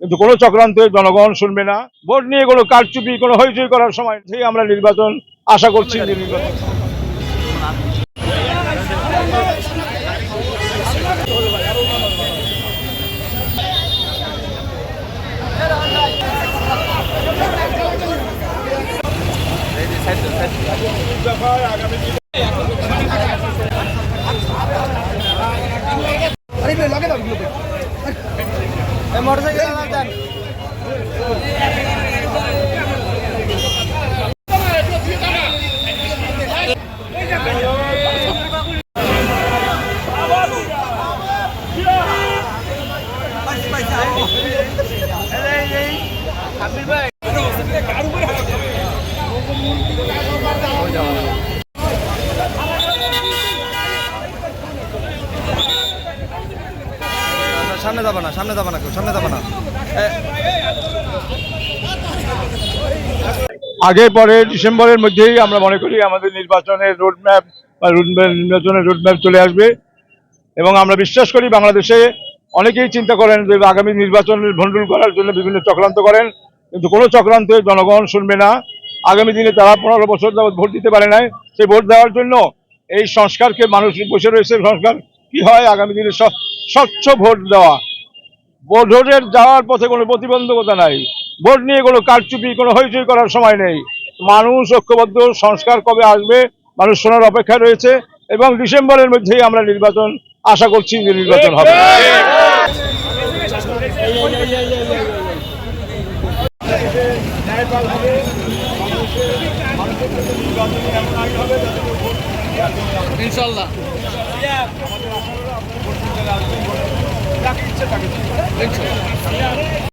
কিন্তু কোনো চক্রান্তে জনগণ শুনবে না। ভোট নিয়ে কোনো কারচুপি, কোনো হইচই করার সময় থেকে আমরা নির্বাচন আশা করছি যে নির্বাচন সামনে যাবে না, সামনে যাবে না কেউ, সামনে যাবে না। আগে পরে ডিসেম্বরের মধ্যেই আমরা মনে করি আমাদের নির্বাচনের রোডম্যাপ বা নির্বাচনের রোডম্যাপ চলে আসবে। এবং আমরা বিশ্বাস করি বাংলাদেশে অনেকেই চিন্তা করেন যে আগামী নির্বাচনের ভণ্ডুল করার জন্য বিভিন্ন চক্রান্ত করেন। কিন্তু কোনো চক্রান্তে জনগণ শুনবে না। আগামী দিনে তারা পনেরো বছর যাবৎ ভোট দিতে পারে নাই। সেই ভোট দেওয়ার জন্য এই সংস্কারকে মানুষ বসে রয়েছে, সংস্কার কি হয় আগামী দিনে? স্ব- স্বচ্ছ ভোট দেওয়া। ভোটের যাওয়ার পথে কোনো প্রতিবন্ধকতা নাই। ভোট নিয়ে কোনো কারচুপি, কোনো হইচই করার সময় নেই। মানুষ ঐক্যবদ্ধ, সংস্কার কবে আসবে, মানুষ শোনার অপেক্ষায় রয়েছে এবং ডিসেম্বরের মধ্যেই আমরা নির্বাচন, আশা করছি যে নির্বাচন হবে। ইনশাল্লাহ। আমাদের আশা হলো আপনার ইচ্ছে থাকে